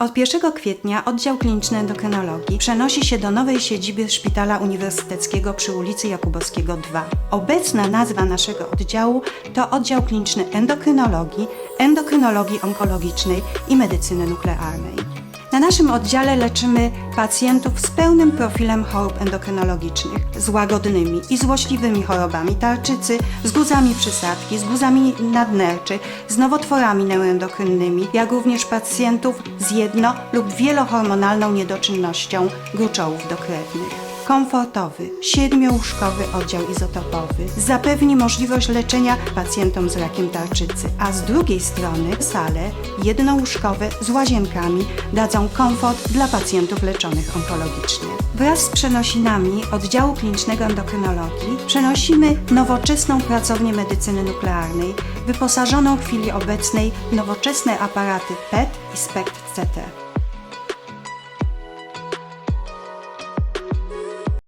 Od 1 kwietnia oddział kliniczny endokrynologii przenosi się do nowej siedziby Szpitala Uniwersyteckiego przy ulicy Jakubowskiego 2. Obecna nazwa naszego oddziału to oddział kliniczny endokrynologii, endokrynologii onkologicznej i medycyny nuklearnej. Na naszym oddziale leczymy pacjentów z pełnym profilem chorób endokrynologicznych, z łagodnymi i złośliwymi chorobami tarczycy, z guzami przysadki, z guzami nadnerczy, z nowotworami neuroendokrynnymi, jak również pacjentów z jedno- lub wielohormonalną niedoczynnością gruczołów dokrewnych komfortowy, siedmiułóżkowy oddział izotopowy zapewni możliwość leczenia pacjentom z rakiem tarczycy, a z drugiej strony sale jednołóżkowe z łazienkami dadzą komfort dla pacjentów leczonych onkologicznie. Wraz z przenosinami oddziału klinicznego endokrynologii przenosimy nowoczesną pracownię medycyny nuklearnej, wyposażoną w chwili obecnej w nowoczesne aparaty PET i SPECT-CT.